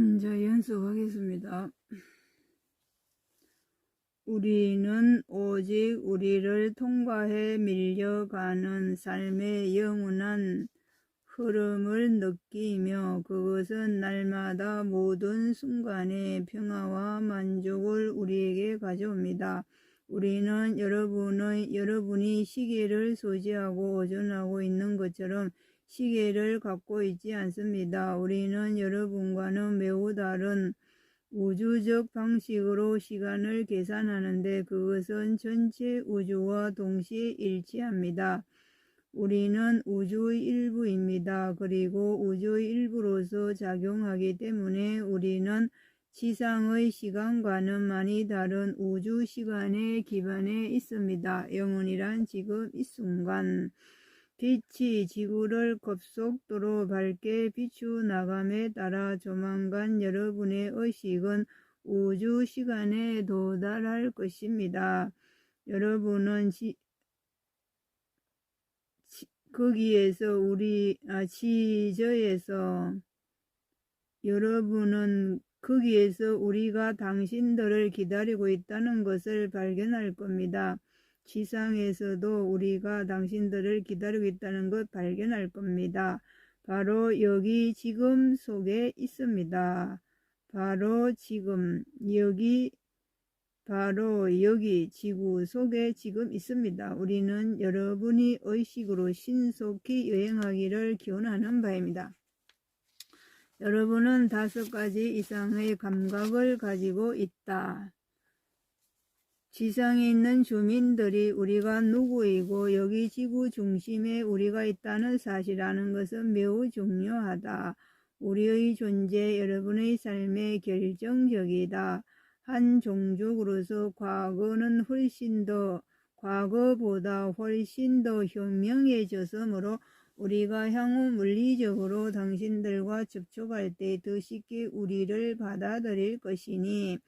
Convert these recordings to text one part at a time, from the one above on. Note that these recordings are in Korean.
음, 자, 연습하겠습니다. 우리는 오직 우리를 통과해 밀려가는 삶의 영원한 흐름을 느끼며 그것은 날마다 모든 순간의 평화와 만족을 우리에게 가져옵니다. 우리는 여러분의, 여러분이 시계를 소지하고 오전하고 있는 것처럼 시계를 갖고 있지 않습니다. 우리는 여러분과는 매우 다른 우주적 방식으로 시간을 계산하는데 그것은 전체 우주와 동시에 일치합니다. 우리는 우주의 일부입니다. 그리고 우주의 일부로서 작용하기 때문에 우리는 지상의 시간과는 많이 다른 우주 시간에 기반해 있습니다. 영혼이란 지금 이 순간 빛이 지구를 급속도로 밝게 비추나감에 따라 조만간 여러분의 의식은 우주 시간에 도달할 것입니다. 여러분은 지, 지, 거기에서 우리 아, 지저에서 여러분은 거기에서 우리가 당신들을 기다리고 있다는 것을 발견할 겁니다. 지상에서도 우리가 당신들을 기다리고 있다는 것 발견할 겁니다. 바로 여기 지금 속에 있습니다. 바로 지금 여기 바로 여기 지구 속에 지금 있습니다. 우리는 여러분이 의식으로 신속히 여행하기를 기원하는 바입니다. 여러분은 다섯 가지 이상의 감각을 가지고 있다. 지상에 있는 주민들이 우리가 누구이고 여기 지구 중심에 우리가 있다는 사실 아는 것은 매우 중요하다. 우리의 존재 여러분의 삶에 결정적이다. 한 종족으로서 과거는 훨씬 더 과거보다 훨씬 더 현명해졌으므로 우리가 향후 물리적으로 당신들과 접촉할 때 더 쉽게 우리를 받아들일 것이니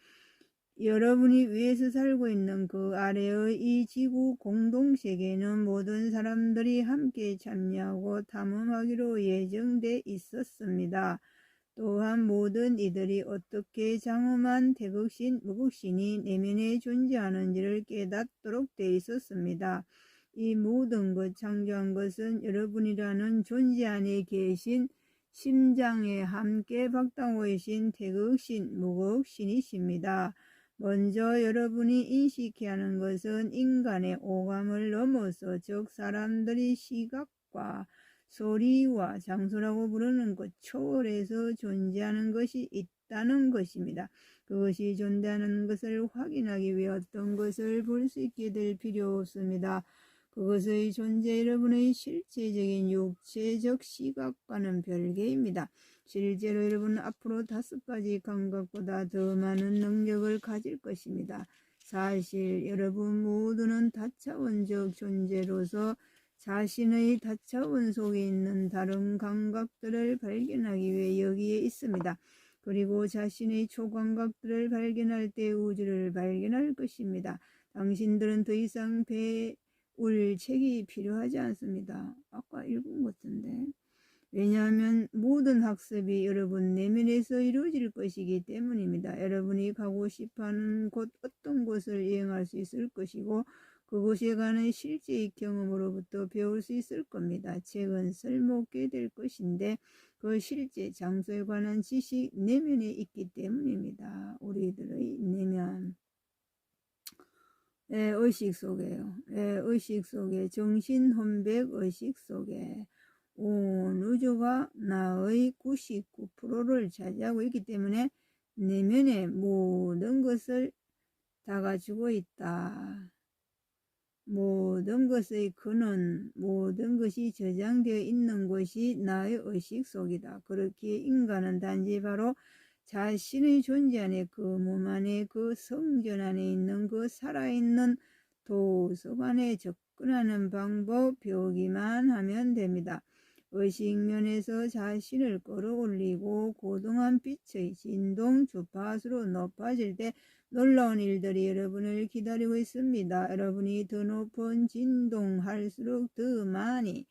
여러분이 위에서 살고 있는 그 아래의 이 지구 공동세계는 모든 사람들이 함께 참여하고 탐험하기로 예정돼 있었습니다. 또한 모든 이들이 어떻게 장엄한 태극신, 무극신이 내면에 존재하는지를 깨닫도록 돼 있었습니다. 이 모든 것 창조한 것은 여러분이라는 존재 안에 계신 심장에 함께 박당호이신 태극신, 무극신이십니다. 먼저 여러분이 인식해야 하는 것은 인간의 오감을 넘어서 즉 사람들이 시각과 소리와 장소라고 부르는 것 초월해서 존재하는 것이 있다는 것입니다. 그것이 존재하는 것을 확인하기 위해 어떤 것을 볼 수 있게 될 필요 없습니다. 그것의 존재 여러분의 실제적인 육체적 시각과는 별개입니다. 실제로 여러분은 앞으로 다섯 가지 감각보다 더 많은 능력을 가질 것입니다. 사실 여러분 모두는 다차원적 존재로서 자신의 다차원 속에 있는 다른 감각들을 발견하기 위해 여기에 있습니다. 그리고 자신의 초감각들을 발견할 때 우주를 발견할 것입니다. 당신들은 더 이상 배울 책이 필요하지 않습니다. 아까 읽은 것 같은데. 왜냐하면 모든 학습이 여러분 내면에서 이루어질 것이기 때문입니다. 여러분이 가고 싶어하는 곳 어떤 곳을 여행할 수 있을 것이고 그곳에 가는 실제의 경험으로부터 배울 수 있을 겁니다. 책은 쓸모없게 될 것인데 그 실제 장소에 관한 지식 내면에 있기 때문입니다. 우리들의 내면. 예, 의식 속에요. 예, 의식 속에 정신 혼백 의식 속에 온 우주가 나의 99%를 차지하고 있기 때문에 내면의 모든 것을 다 가지고 있다. 모든 것의 근원, 모든 것이 저장되어 있는 것이 나의 의식 속이다. 그렇게 인간은 단지 바로 자신의 존재 안에 그 몸 안에 그 성전 안에 있는 그 살아있는 도서 안에 접근하는 방법 배우기만 하면 됩니다. 의식면에서 자신을 끌어올리고 고동한 빛의 진동 주파수로 높아질 때 놀라운 일들이 여러분을 기다리고 있습니다. 여러분이 더 높은 진동할수록 더 많이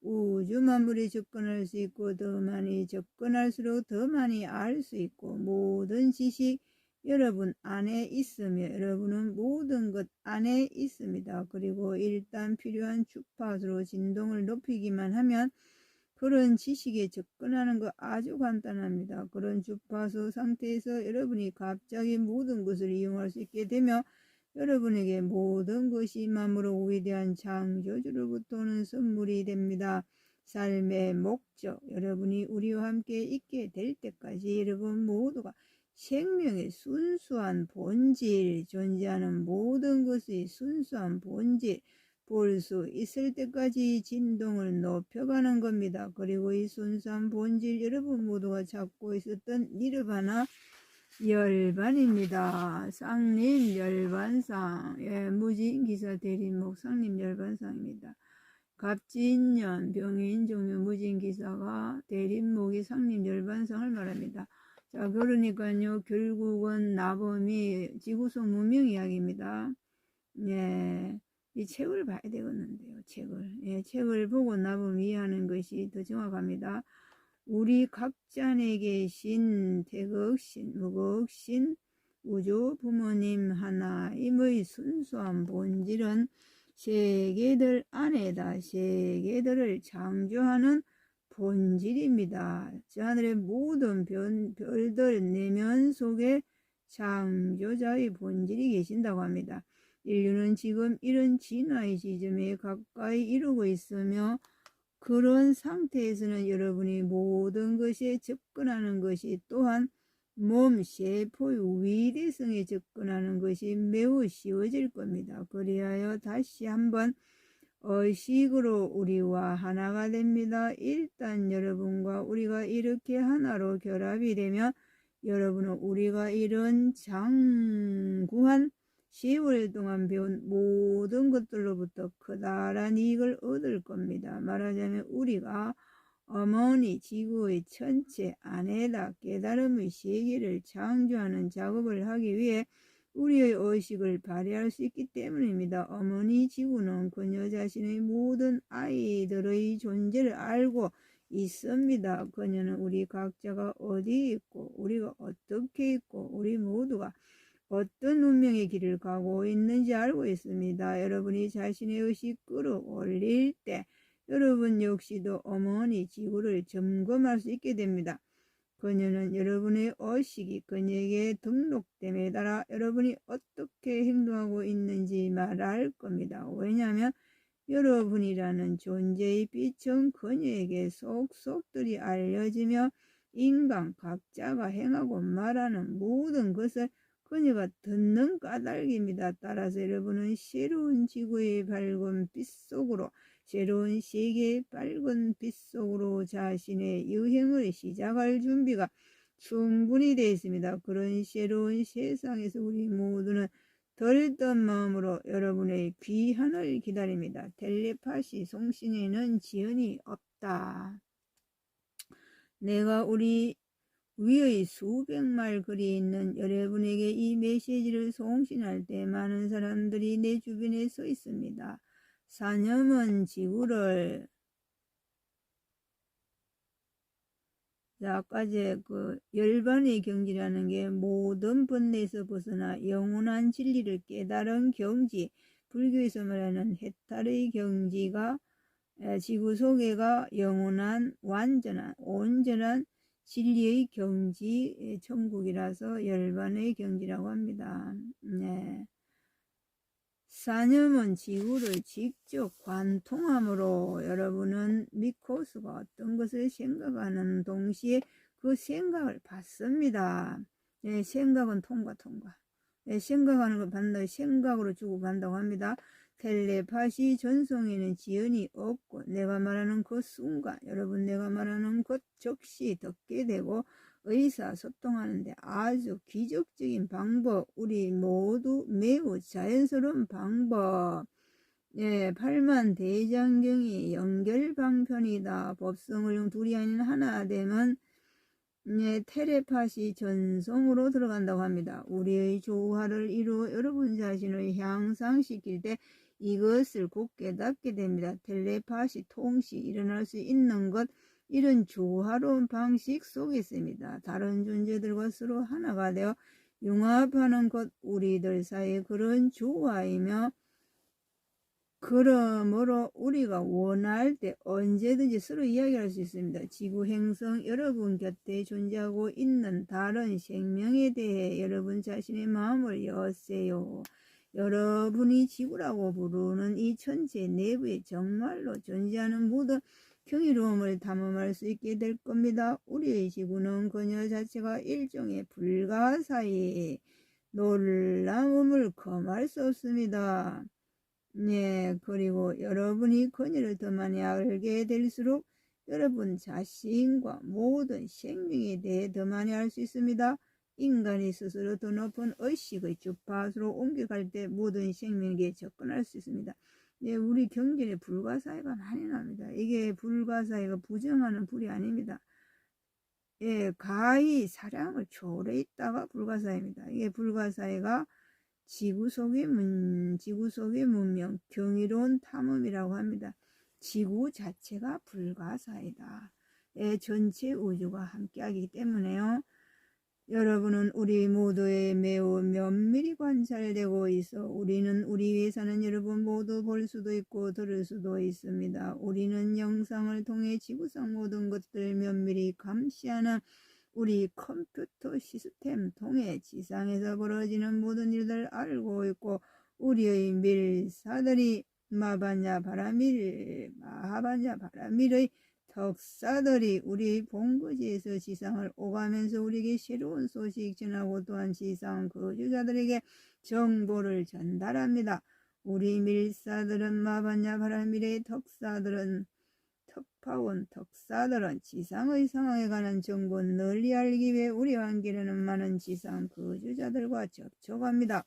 우주 만물에 접근할 수 있고 더 많이 접근할수록 더 많이 알 수 있고 모든 지식 여러분 안에 있으며 여러분은 모든 것 안에 있습니다. 그리고 일단 필요한 주파수로 진동을 높이기만 하면 그런 지식에 접근하는 거 아주 간단합니다. 그런 주파수 상태에서 여러분이 갑자기 모든 것을 이용할 수 있게 되며 여러분에게 모든 것이 마음으로 위대한 창조주로부터 오는 선물이 됩니다. 삶의 목적, 여러분이 우리와 함께 있게 될 때까지 여러분 모두가 생명의 순수한 본질, 존재하는 모든 것의 순수한 본질, 볼 수 있을 때까지 진동을 높여가는 겁니다. 그리고 이 순수한 본질 여러분 모두가 찾고 있었던 니르바나 열반입니다. 쌍님 열반상, 예, 무진기사 대림목 쌍님 열반상입니다. 갑진년 병인 종묘 무진기사가 대림목이 상님 열반상을 말합니다. 자, 그러니까요, 결국은 나범이 지구속 무명 이야기입니다. 예, 이 책을 봐야 되겠는데요, 책을. 예, 책을 보고 나범 이해하는 것이 더 정확합니다. 우리 각자 안에 계신 태극신, 무극신, 우주 부모님 하나임의 순수한 본질은 세계들 안에다 세계들을 창조하는 본질입니다. 저 하늘의 모든 별, 별들 내면 속에 창조자의 본질이 계신다고 합니다. 인류는 지금 이런 진화의 지점에 가까이 이루고 있으며 그런 상태에서는 여러분이 모든 것에 접근하는 것이 또한 몸 세포의 위대성에 접근하는 것이 매우 쉬워질 겁니다. 그리하여 다시 한번 의식으로 우리와 하나가 됩니다. 일단 여러분과 우리가 이렇게 하나로 결합이 되면 여러분은 우리가 이런 장구한 10월 동안 배운 모든 것들로부터 커다란 이익을 얻을 겁니다. 말하자면 우리가 어머니 지구의 전체 안에다 깨달음의 세계를 창조하는 작업을 하기 위해 우리의 의식을 발휘할 수 있기 때문입니다. 어머니 지구는 그녀 자신의 모든 아이들의 존재를 알고 있습니다. 그녀는 우리 각자가 어디 있고 우리가 어떻게 있고 우리 모두가 어떤 운명의 길을 가고 있는지 알고 있습니다. 여러분이 자신의 의식 끌어올릴 때 여러분 역시도 어머니 지구를 점검할 수 있게 됩니다. 그녀는 여러분의 의식이 그녀에게 등록됨에 따라 여러분이 어떻게 행동하고 있는지 말할 겁니다. 왜냐하면 여러분이라는 존재의 빛은 그녀에게 속속들이 알려지며 인간 각자가 행하고 말하는 모든 것을 그녀가 듣는 까닭입니다. 따라서 여러분은 새로운 지구의 밝은 빛 속으로 새로운 세계의 밝은 빛 속으로 자신의 여행을 시작할 준비가 충분히 되어 있습니다. 그런 새로운 세상에서 우리 모두는 덜떤 마음으로 여러분의 귀환을 기다립니다. 텔레파시 송신에는 지연이 없다. 내가 우리 위의 수백 말 글이 있는 여러분에게 이 메시지를 송신할 때 많은 사람들이 내 주변에 서 있습니다. 사념은 지구를 자, 아까 제 그 열반의 경지라는 게 모든 번뇌에서 벗어나 영원한 진리를 깨달은 경지, 불교에서 말하는 해탈의 경지가 지구 속에가 영원한 완전한 온전한 진리의 경지 천국이라서 열반의 경지라고 합니다. 네. 사념은 지구를 직접 관통함으로 여러분은 미코스가 어떤 것을 생각하는 동시에 그 생각을 받습니다. 네, 생각은 통과 통과. 네, 생각하는 걸 받는 생각으로 주고 간다고 합니다. 텔레파시 전송에는 지연이 없고 내가 말하는 그 순간 여러분 내가 말하는 것 즉시 듣게 되고 의사소통하는데 아주 기적적인 방법 우리 모두 매우 자연스러운 방법 예, 8만 대장경이 연결방편이다. 법성을 둘이 아닌 하나 되면 예, 테레파시 전송으로 들어간다고 합니다. 우리의 조화를 이루어 여러분 자신을 향상시킬 때 이것을 곧 깨닫게 됩니다. 텔레파시, 통시, 일어날 수 있는 것, 이런 조화로운 방식 속에 있습니다. 다른 존재들과 서로 하나가 되어 융합하는 것, 우리들 사이의 그런 조화이며, 그러므로 우리가 원할 때 언제든지 서로 이야기할 수 있습니다. 지구 행성 여러분 곁에 존재하고 있는 다른 생명에 대해 여러분 자신의 마음을 여세요. 여러분이 지구라고 부르는 이 천체 내부에 정말로 존재하는 모든 경이로움을 담음할 수 있게 될 겁니다. 우리의 지구는 그녀 자체가 일종의 불가사의 놀라움을 금할 수 없습니다. 네, 그리고 여러분이 그녀를 더 많이 알게 될수록 여러분 자신과 모든 생명에 대해 더 많이 알 수 있습니다. 인간이 스스로 더 높은 의식의 주파수로 옮겨갈 때 모든 생명에게 접근할 수 있습니다. 네, 우리 경전에 불가사의가 많이 납니다. 이게 불가사의가 부정하는 불이 아닙니다. 예, 가히 사량을 초래 있다가 불가사의입니다. 이게 불가사의가 지구 속의 문, 지구 속의 문명, 경이로운 탐험이라고 합니다. 지구 자체가 불가사이다. 예, 전체 우주가 함께하기 때문에요. 여러분은 우리 모두의 매우 면밀히 관찰되고 있어 우리는 우리 위에 사는 여러분 모두 볼 수도 있고 들을 수도 있습니다. 우리는 영상을 통해 지구상 모든 것들을 면밀히 감시하는 우리 컴퓨터 시스템 통해 지상에서 벌어지는 모든 일들을 알고 있고 우리의 밀사들이 마바냐 바라밀 마하바냐 바라밀의 덕사들이 우리 본거지에서 지상을 오가면서 우리에게 새로운 소식 전하고 또한 지상 거주자들에게 정보를 전달합니다. 우리 밀사들은 마바냐 바라밀의 덕사들은 덕파원 덕사들은 지상의 상황에 관한 정보를 널리 알기 위해 우리와 함께하는 많은 지상 거주자들과 접촉합니다.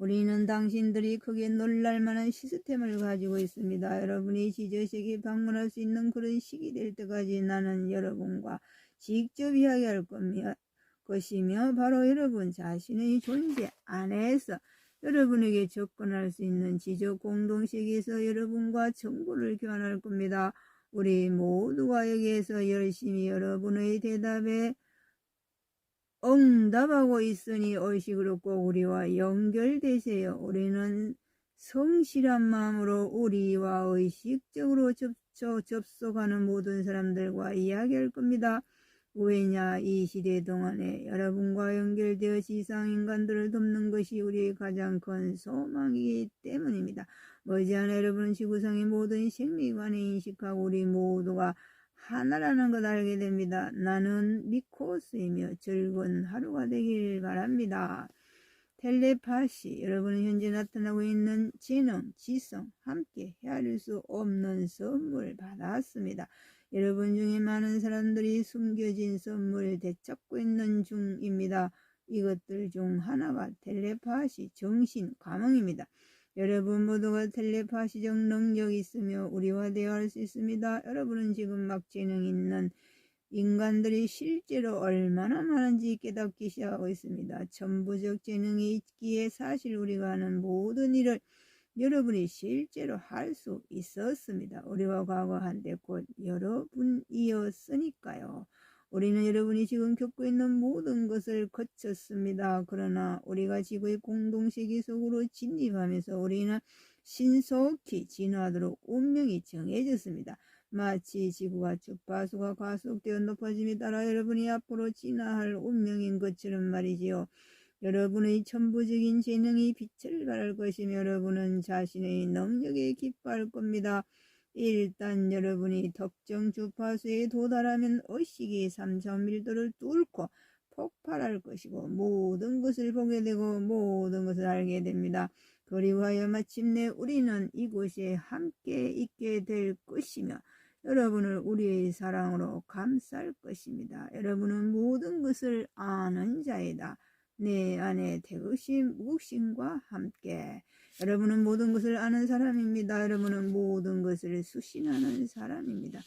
우리는 당신들이 크게 놀랄 만한 시스템을 가지고 있습니다. 여러분이 지저세계 방문할 수 있는 그런 시기 될 때까지 나는 여러분과 직접 이야기할. 것이며 바로 여러분 자신의 존재 안에서 여러분에게 접근할 수 있는 지적 공동체에서 여러분과 정보를 교환할 겁니다. 우리 모두가 여기에서 열심히 여러분의 대답에 응답하고 있으니 의식으로 꼭 우리와 연결되세요. 우리는 성실한 마음으로 우리와 의식적으로 접촉, 접속하는 모든 사람들과 이야기할 겁니다. 왜냐 이 시대 동안에 여러분과 연결되어 지상인간들을 돕는 것이 우리의 가장 큰 소망이기 때문입니다. 머지않아 여러분은 지구상의 모든 생리관에 인식하고 우리 모두가 하나라는 것 알게 됩니다. 나는 미코스이며 즐거운 하루가 되길 바랍니다. 텔레파시 여러분은 현재 나타나고 있는 지능, 지성 함께 헤아릴 수 없는 선물 받았습니다. 여러분 중에 많은 사람들이 숨겨진 선물을 되찾고 있는 중입니다. 이것들 중 하나가 텔레파시 정신 감흥입니다. 여러분 모두가 텔레파시적 능력이 있으며 우리와 대화할 수 있습니다. 여러분은 지금 막 재능 있는 인간들이 실제로 얼마나 많은지 깨닫기 시작하고 있습니다. 전부적 재능이 있기에 사실 우리가 하는 모든 일을 여러분이 실제로 할 수 있었습니다. 우리와 과거 한때 곧 여러분이었으니까요. 우리는 여러분이 지금 겪고 있는 모든 것을 거쳤습니다. 그러나 우리가 지구의 공동체계 속으로 진입하면서 우리는 신속히 진화하도록 운명이 정해졌습니다. 마치 지구가 주파수가 가속되어 높아짐에 따라 여러분이 앞으로 진화할 운명인 것처럼 말이지요. 여러분의 천부적인 재능이 빛을 발할 것이며 여러분은 자신의 능력에 기뻐할 겁니다. 일단 여러분이 특정 주파수에 도달하면 의식이 3,000밀도를 뚫고 폭발할 것이고 모든 것을 보게 되고 모든 것을 알게 됩니다. 그리고 하여 마침내 우리는 이곳에 함께 있게 될 것이며 여러분을 우리의 사랑으로 감쌀 것입니다. 여러분은 모든 것을 아는 자이다. 내 안에 태극심, 무국심과 함께 여러분은 모든 것을 아는 사람입니다. 여러분은 모든 것을 수신하는 사람입니다.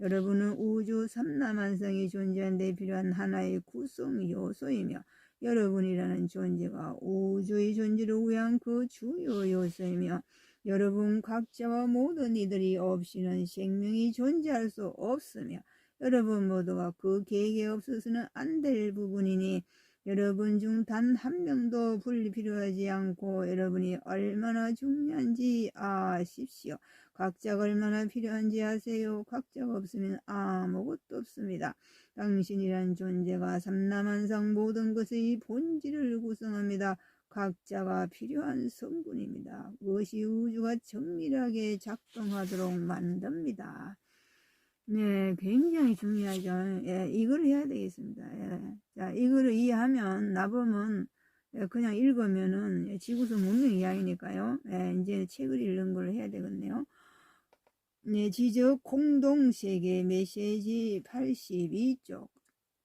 여러분은 우주 삼라만성이 존재하는 데 필요한 하나의 구성 요소이며 여러분이라는 존재가 우주의 존재를 위한 그 주요 요소이며 여러분 각자와 모든 이들이 없이는 생명이 존재할 수 없으며 여러분 모두가 그 계획에 없어서는 안 될 부분이니 여러분 중 단 한 명도 불필요하지 않고 여러분이 얼마나 중요한지 아십시오. 각자가 얼마나 필요한지 아세요. 각자가 없으면 아무것도 없습니다. 당신이란 존재가 삼라만상 모든 것의 본질을 구성합니다. 각자가 필요한 성분입니다. 그것이 우주가 정밀하게 작동하도록 만듭니다. 네, 굉장히 중요하죠. 예, 이걸 해야 되겠습니다. 예. 자, 이거를 이해하면 나범은 예, 그냥 읽으면은 예, 지구수 문명 이야기니까요. 예, 이제 책을 읽는 걸 해야 되겠네요. 네, 지적 공동세계 메시지 82쪽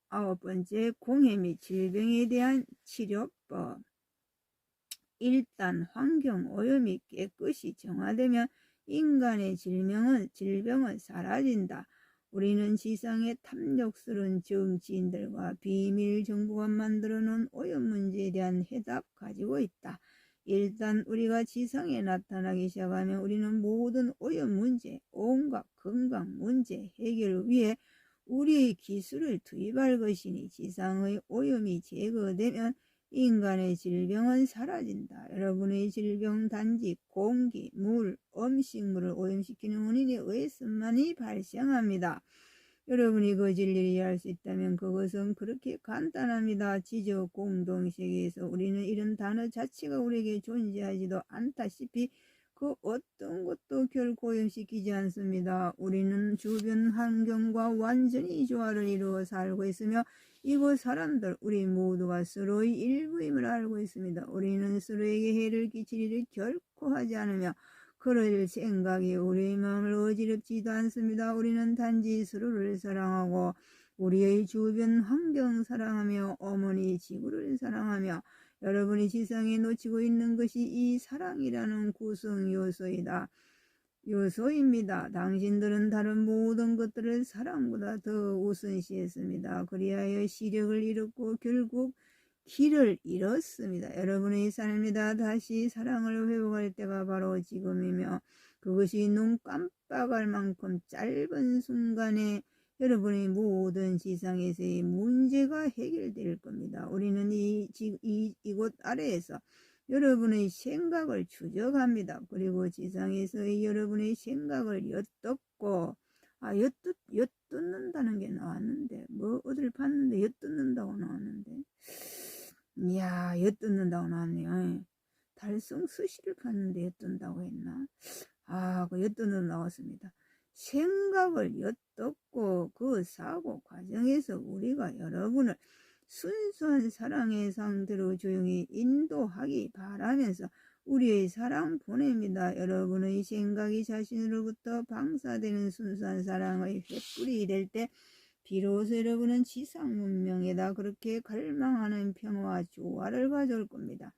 아홉 번째 공해 및 질병에 대한 치료법 일단 환경 오염이 깨끗이 정화되면 인간의 질병은, 질병은 사라진다. 우리는 지상의 탐욕스러운 정치인들과 비밀 정부가 만들어 놓은 오염 문제에 대한 해답 가지고 있다. 일단 우리가 지상에 나타나기 시작하면 우리는 모든 오염 문제, 온갖 건강 문제 해결을 위해 우리의 기술을 투입할 것이니 지상의 오염이 제거되면 인간의 질병은 사라진다. 여러분의 질병 단지 공기, 물, 음식물을 오염시키는 원인에 의해서만이 발생합니다. 여러분이 그 진리를 이해할 수 있다면 그것은 그렇게 간단합니다. 지적 공동 세계에서 우리는 이런 단어 자체가 우리에게 존재하지도 않다시피 그 어떤 것도 결코 오염시키지 않습니다. 우리는 주변 환경과 완전히 조화를 이루어 살고 있으며 이곳 사람들 우리 모두가 서로의 일부임을 알고 있습니다. 우리는 서로에게 해를 끼칠 일을 결코 하지 않으며 그럴 생각이 우리의 마음을 어지럽지도 않습니다. 우리는 단지 서로를 사랑하고 우리의 주변 환경 사랑하며 어머니 지구를 사랑하며 여러분이 지상에 놓치고 있는 것이 이 사랑이라는 구성 요소이다. 요소입니다. 당신들은 다른 모든 것들을 사랑보다 더 우선시했습니다. 그리하여 시력을 잃었고 결국 길을 잃었습니다. 여러분의 삶이다 다시 사랑을 회복할 때가 바로 지금이며 그것이 눈 깜빡할 만큼 짧은 순간에 여러분의 모든 지상에서의 문제가 해결될 겁니다. 우리는 이, 이, 이곳 아래에서 여러분의 생각을 추적합니다. 그리고 지상에서의 여러분의 생각을 엿듣고 아 엿듣 엿듣는다는 게 나왔는데 뭐 어딜 봤는데 엿듣는다고 나왔는데 이야 엿듣는다고 나왔네요. 달성 수시를 봤는데 엿듣는다고 했나? 아 그 엿듣는 나왔습니다. 생각을 엿듣고 그 사고 과정에서 우리가 여러분을 순수한 사랑의 상태로 조용히 인도하기 바라면서 우리의 사랑 보냅니다. 여러분의 생각이 자신으로부터 방사되는 순수한 사랑의 횃불이 될 때 비로소 여러분은 지상 문명에다 그렇게 갈망하는 평화와 조화를 가져올 겁니다.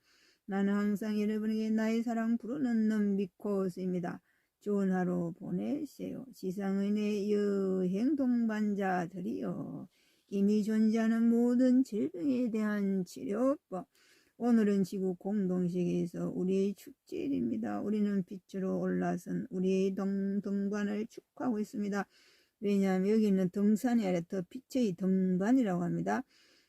나는 항상 여러분에게 나의 사랑 놈 미코스입니다. 좋은 하루 보내세요. 지상의 내 여행 동반자들이여. 이미 존재하는 모든 질병에 대한 치료법. 오늘은 지구 공동세계에서 우리의 축제일입니다. 우리는 빛으로 올라선 우리의 동, 등반을 축하하고 있습니다. 왜냐하면 여기는 등산이 아니라 더 빛의 등반이라고 합니다.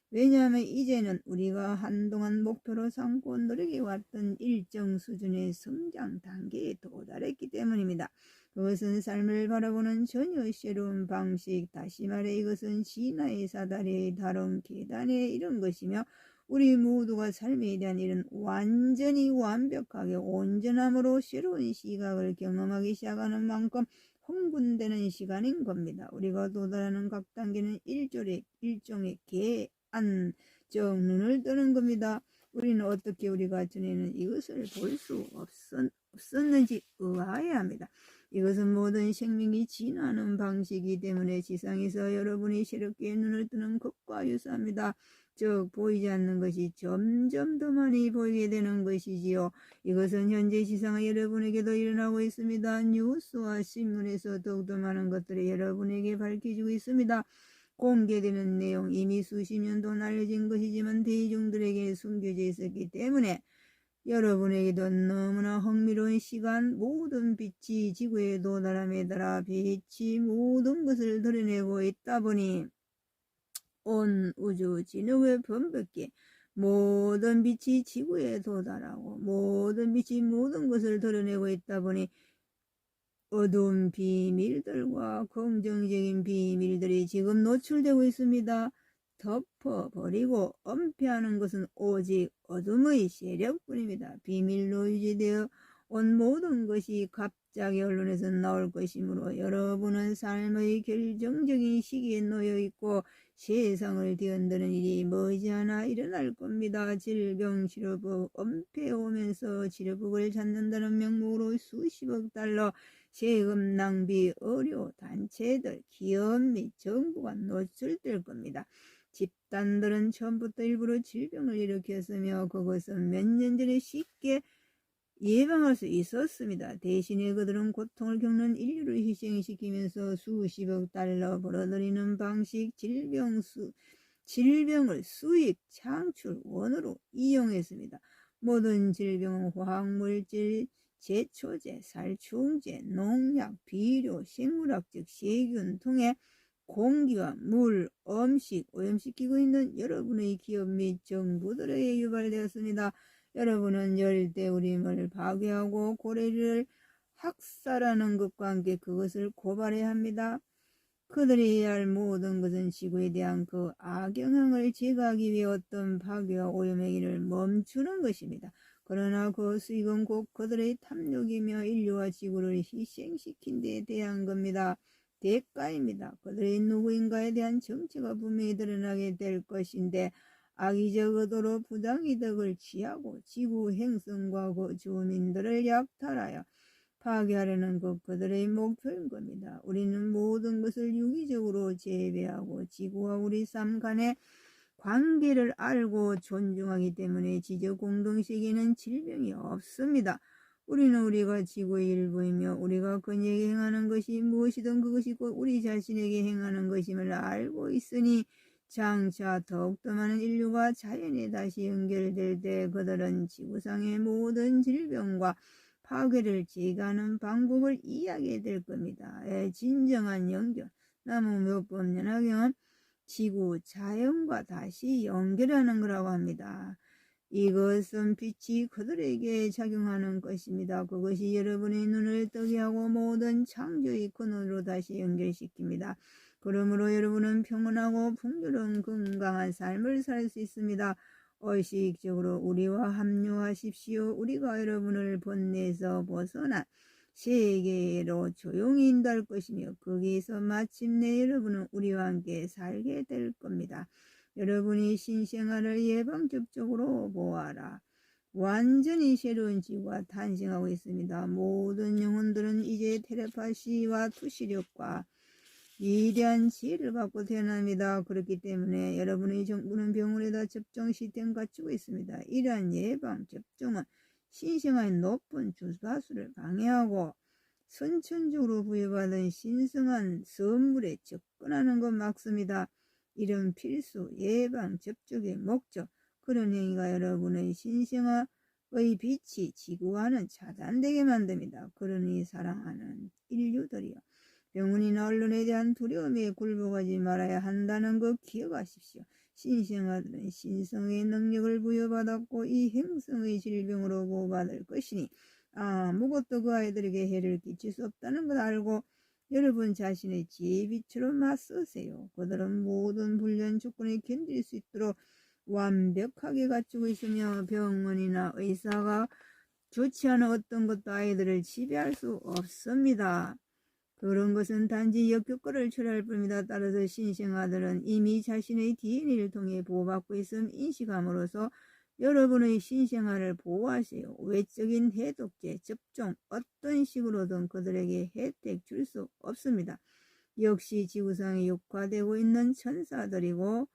왜냐하면 이제는 우리가 한동안 목표로 삼고 노력해왔던 일정 수준의 성장 단계에 도달했기 때문입니다. 그것은 삶을 바라보는 전혀 새로운 방식, 다시 말해 이것은 신화의 사다리의 다른 계단에 이른 것이며 우리 모두가 삶에 대한 일은 완전히 완벽하게 온전함으로 새로운 시각을 경험하기 시작하는 만큼 흥분되는 시간인 겁니다. 우리가 도달하는 각 단계는 일종의, 일종의 개안, 즉 눈을 뜨는 겁니다. 우리는 어떻게 우리가 전에는 이것을 볼 수 없었는지 의아해 합니다. 이것은 모든 생명이 진화하는 방식이기 때문에 지상에서 여러분이 새롭게 눈을 뜨는 것과 유사합니다. 즉 보이지 않는 것이 점점 더 많이 보이게 되는 것이지요. 이것은 현재 지상의 여러분에게도 일어나고 있습니다. 뉴스와 신문에서 더욱더 많은 것들이 여러분에게 밝혀지고 있습니다. 공개되는 내용 이미 수십 년 동안 알려진 것이지만 대중들에게 숨겨져 있었기 때문에 여러분에게도 너무나 흥미로운 시간 모든 빛이 지구에 도달함에 따라 빛이 모든 것을 드러내고 있다 보니 온 우주 진흙을 범벅게 모든 빛이 지구에 도달하고 모든 빛이 모든 것을 드러내고 있다 보니 어두운 비밀들과 긍정적인 비밀들이 지금 노출되고 있습니다. 덮어버리고 은폐하는 것은 오직 어둠의 세력뿐입니다. 비밀로 유지되어 온 모든 것이 갑자기 언론에서 나올 것이므로 여러분은 삶의 결정적인 시기에 놓여 있고 세상을 뒤흔드는 일이 머지않아 일어날 겁니다. 질병 치료법 은폐 오면서 치료법을 찾는다는 명목으로 수십억 달러 세금 낭비 의료 단체들 기업 및 정부가 노출될 겁니다. 집단들은 처음부터 일부러 질병을 일으켰으며 그것은 몇 년 전에 쉽게 예방할 수 있었습니다. 대신에 그들은 고통을 겪는 인류를 희생시키면서 수십억 달러 벌어들이는 방식 질병 수, 질병을 수익 창출 원으로 이용했습니다. 모든 질병은 화학물질, 제초제, 살충제, 농약, 비료, 생물학적 세균 통해 공기와 물, 음식, 오염시키고 있는 여러분의 기업 및 정부들에게 유발되었습니다. 여러분은 열대우림을 파괴하고 고래를 학살하는 것과 함께 그것을 고발해야 합니다. 그들이 해야 할 모든 것은 지구에 대한 그 악영향을 제거하기 위해 어떤 파괴와 오염행위를 멈추는 것입니다. 그러나 그 수익은 곧 그들의 탐욕이며 인류와 지구를 희생시킨 데 대한 겁니다. 대가입니다. 그들의 누구인가에 대한 정체가 분명히 드러나게 될 것인데 악의적 의도로 부당이득을 취하고 지구 행성과 그 주민들을 약탈하여 파괴하려는 것 그들의 목표인 겁니다. 우리는 모든 것을 유기적으로 재배하고 지구와 우리 삶 간의 관계를 알고 존중하기 때문에 지적 공동체에는 질병이 없습니다. 우리는 우리가 지구의 일부이며 우리가 그에게 행하는 것이 무엇이든 그것이 곧 우리 자신에게 행하는 것임을 알고 있으니 장차 더욱더 많은 인류가 자연에 다시 연결될 때 그들은 지구상의 모든 질병과 파괴를 제거하는 방법을 이야기해 될 겁니다. 예, 진정한 연결. 나무묘법 연화경은 지구 자연과 다시 연결하는 거라고 합니다. 이것은 빛이 그들에게 작용하는 것입니다. 그것이 여러분의 눈을 뜨게 하고 모든 창조의 근원으로 다시 연결시킵니다. 그러므로 여러분은 평온하고 풍요로운 건강한 삶을 살 수 있습니다. 의식적으로 우리와 합류하십시오. 우리가 여러분을 번뇌에서 벗어난 세계로 조용히 인도할 것이며 거기에서 마침내 여러분은 우리와 함께 살게 될 겁니다. 여러분이 신생아를 예방접촉으로 보아라. 완전히 새로운 지구가 탄생하고 있습니다. 모든 영혼들은 이제 테레파시와 투시력과 위대한 지혜를 받고 태어납니다. 그렇기 때문에 여러분의 정부는 병원에다 접종 시스템 갖추고 있습니다. 이러한 예방 접종은 신생아의 높은 주파수를 방해하고 선천적으로 부여받은 신성한 선물에 접근하는 것 막습니다. 이런 필수 예방 접촉의 목적 그런 행위가 여러분의 신생아의 빛이 지구와는 차단되게 만듭니다. 그러니 사랑하는 인류들이여 병원이나 언론에 대한 두려움에 굴복하지 말아야 한다는 것 기억하십시오. 신생아들은 신성의 능력을 부여받았고 이 행성의 질병으로 보호받을 것이니 아무것도 그 아이들에게 해를 끼칠 수 없다는 걸 알고 여러분 자신의 빛으로 맞서세요. 그들은 모든 불련 조건에 견딜 수 있도록 완벽하게 갖추고 있으며 병원이나 의사가 좋지 않은 어떤 것도 아이들을 지배할 수 없습니다. 그런 것은 단지 역효과를 초래할 뿐입니다. 따라서 신생 아들은 이미 자신의 DNA를 통해 보호받고 있음 인식함으로써 여러분의 신생아를 보호하세요. 외적인 해독제, 접종, 어떤 식으로든 그들에게 혜택 줄 수 없습니다. 역시 지구상에 육화되고 있는 천사들이고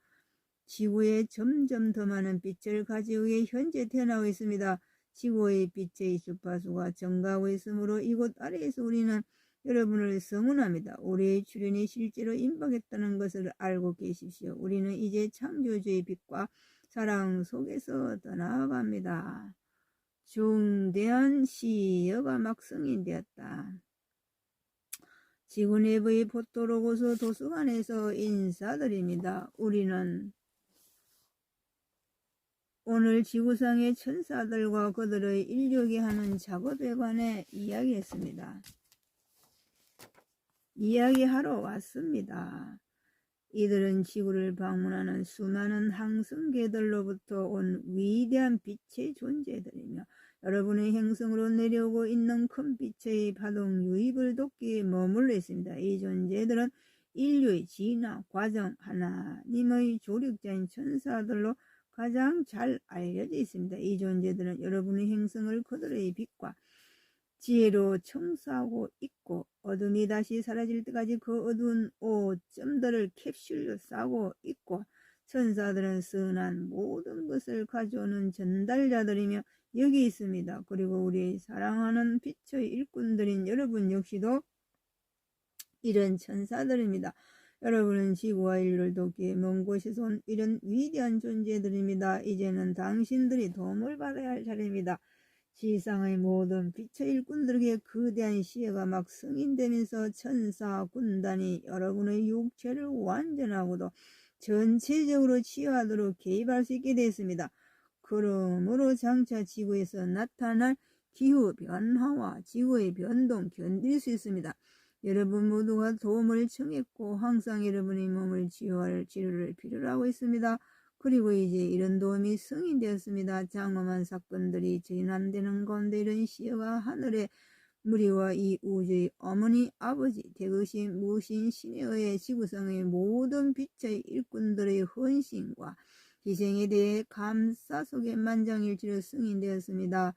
지구에 점점 더 많은 빛을 가지고 현재 태어나고 있습니다. 지구의 빛의 주파수가 증가하고 있으므로 이곳 아래에서 우리는 여러분을 성운합니다. 우리의 출현이 실제로 임박했다는 것을 알고 계십시오. 우리는 이제 창조주의 빛과 사랑 속에서 떠나갑니다. 중대한 시여가 막 승인되었다. 지구내부의 포토로고스 도서관에서 인사드립니다. 우리는 오늘 지구상의 천사들과 그들의 인력이 하는 작업에 관해 이야기했습니다. 이야기하러 왔습니다. 이들은 지구를 방문하는 수많은 항성계들로부터 온 위대한 빛의 존재들이며 여러분의 행성으로 내려오고 있는 큰 빛의 파동 유입을 돕기에 머물러 있습니다. 이 존재들은 인류의 진화 과정 하나님의 조력자인 천사들로 가장 잘 알려져 있습니다. 이 존재들은 여러분의 행성을 그들의 빛과 지혜로 청소하고 있고 어둠이 다시 사라질 때까지 그 어두운 오점들을 캡슐로 싸고 있고 천사들은 선한 모든 것을 가져오는 전달자들이며 여기 있습니다. 그리고 우리 사랑하는 빛의 일꾼들인 여러분 역시도 이런 천사들입니다. 여러분은 지구와 인류를 돕기에 먼 곳에서 온 이런 위대한 존재들입니다. 이제는 당신들이 도움을 받아야 할 차례입니다. 지상의 모든 빛의 일꾼들에게 거대한 시해가 막 승인되면서 천사 군단이 여러분의 육체를 완전하고도 전체적으로 치유하도록 개입할 수 있게 됐습니다. 그러므로 장차 지구에서 나타날 기후 변화와 지구의 변동 견딜 수 있습니다. 여러분 모두가 도움을 청했고 항상 여러분의 몸을 치유할 치료를 필요로 하고 있습니다. 그리고 이제 이런 도움이 승인되었습니다. 장엄한 사건들이 진안되는 가운데 이런 시여가 하늘의 무리와 이 우주의 어머니 아버지 대거신 무신 신에 의해 지구상의 모든 빛의 일꾼들의 헌신과 희생에 대해 감사 속에 만장일치로 승인되었습니다.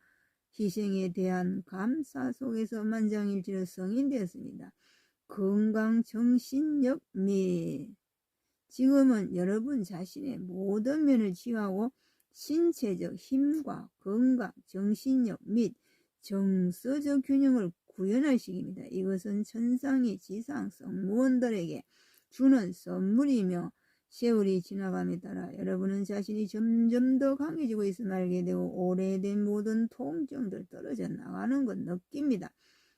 희생에 대한 감사 속에서 만장일치로 승인되었습니다. 건강, 정신력 및 지금은 여러분 자신의 모든 면을 치유하고 신체적 힘과 건강, 정신력 및 정서적 균형을 구현할 시기입니다. 이것은 천상의 지상 성무원들에게 주는 선물이며 세월이 지나감에 따라 여러분은 자신이 점점 더 강해지고 있음을 알게 되고 오래된 모든 통증들 떨어져 나가는 것 느낍니다.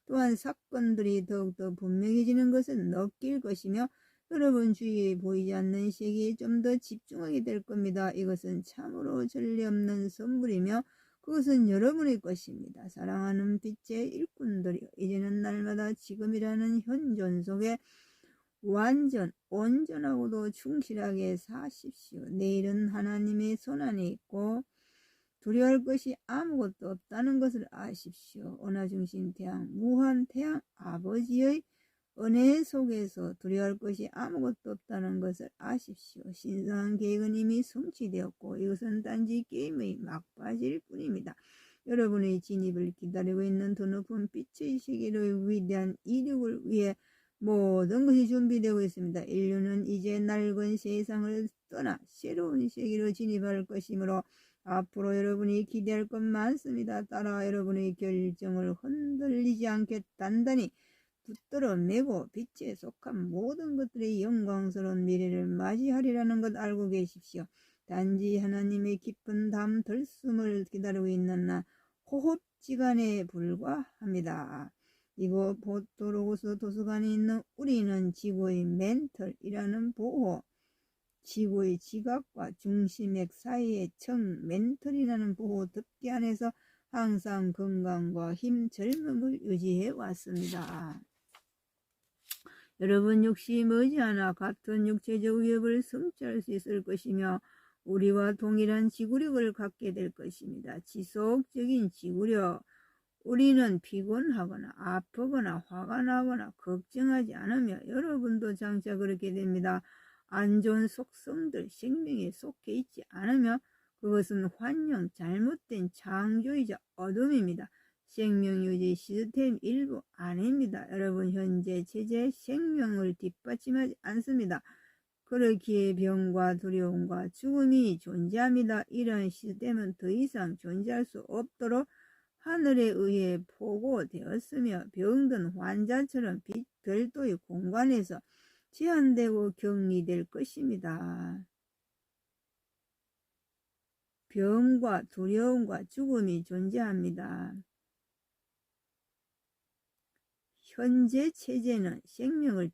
또한 사건들이 더욱더 분명해지는 것을 느낄 것이며 여러분 주위에 보이지 않는 세계에 좀 더 집중하게 될 겁니다. 이것은 참으로 전례 없는 선물이며 그것은 여러분의 것입니다. 사랑하는 빛의 일꾼들이요. 이제는 날마다 지금이라는 현존 속에 완전, 온전하고도 충실하게 사십시오. 내일은 하나님의 손안에 있고 두려워할 것이 아무것도 없다는 것을 아십시오. 은하중심 태양, 무한 태양 아버지의 은혜 속에서 두려워할 것이 아무것도 없다는 것을 아십시오. 신성한 계획은 이미 성취되었고 이것은 단지 게임의 막바지일 뿐입니다. 여러분의 진입을 기다리고 있는 더 높은 빛의 세계로의 위대한 이륙을 위해 모든 것이 준비되고 있습니다. 인류는 이제 낡은 세상을 떠나 새로운 세계로 진입할 것이므로 앞으로 여러분이 기대할 것 많습니다. 따라 여러분의 결정을 흔들리지 않게 단단히 붙들어 매고 빛에 속한 모든 것들의 영광스러운 미래를 맞이하리라는 것 알고 계십시오. 단지 하나님의 깊은 담 들숨을 기다리고 있는 나 호흡지간에 불과합니다. 이곳 보토로고스 도서관에 있는 우리는 지구의 멘털이라는 보호, 지구의 지각과 중심액 사이의 청 멘털이라는 보호 덮개 안에서 항상 건강과 힘, 젊음을 유지해 왔습니다. 여러분 역시 머지않아 같은 육체적 위협을 성취할 수 있을 것이며 우리와 동일한 지구력을 갖게 될 것입니다. 지속적인 지구력. 우리는 피곤하거나 아프거나 화가 나거나 걱정하지 않으며 여러분도 장차 그렇게 됩니다. 안 좋은 속성들 생명에 속해 있지 않으며 그것은 환영 잘못된 창조이자 어둠입니다. 생명유지 시스템 일부 아닙니다. 여러분 현재 체제 생명을 뒷받침하지 않습니다. 그렇기에 병과 두려움과 죽음이 존재합니다. 이런 시스템은 더 이상 존재할 수 없도록 하늘에 의해 보고되었으며 병든 환자처럼 별도의 공간에서 제한되고 격리될 것입니다. 병과 두려움과 죽음이 존재합니다. 현재 체제는 생명을